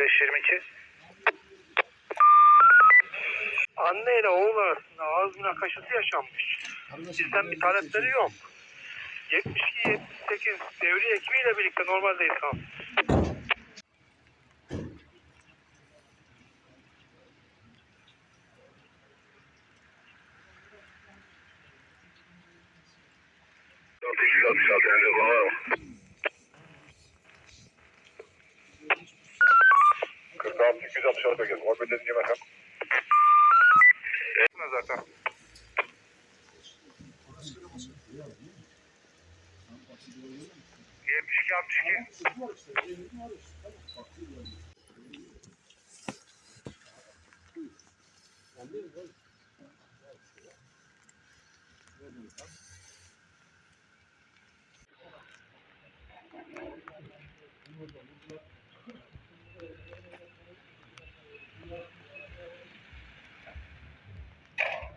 45-22. Anne ile oğul arasında ağız münakaşası yaşanmış. Bizden bir talepleri yok. 72-78 devriye ekibiyle birlikte normaldeyiz tamam. zaten. Yetmiş iki, altmış iki.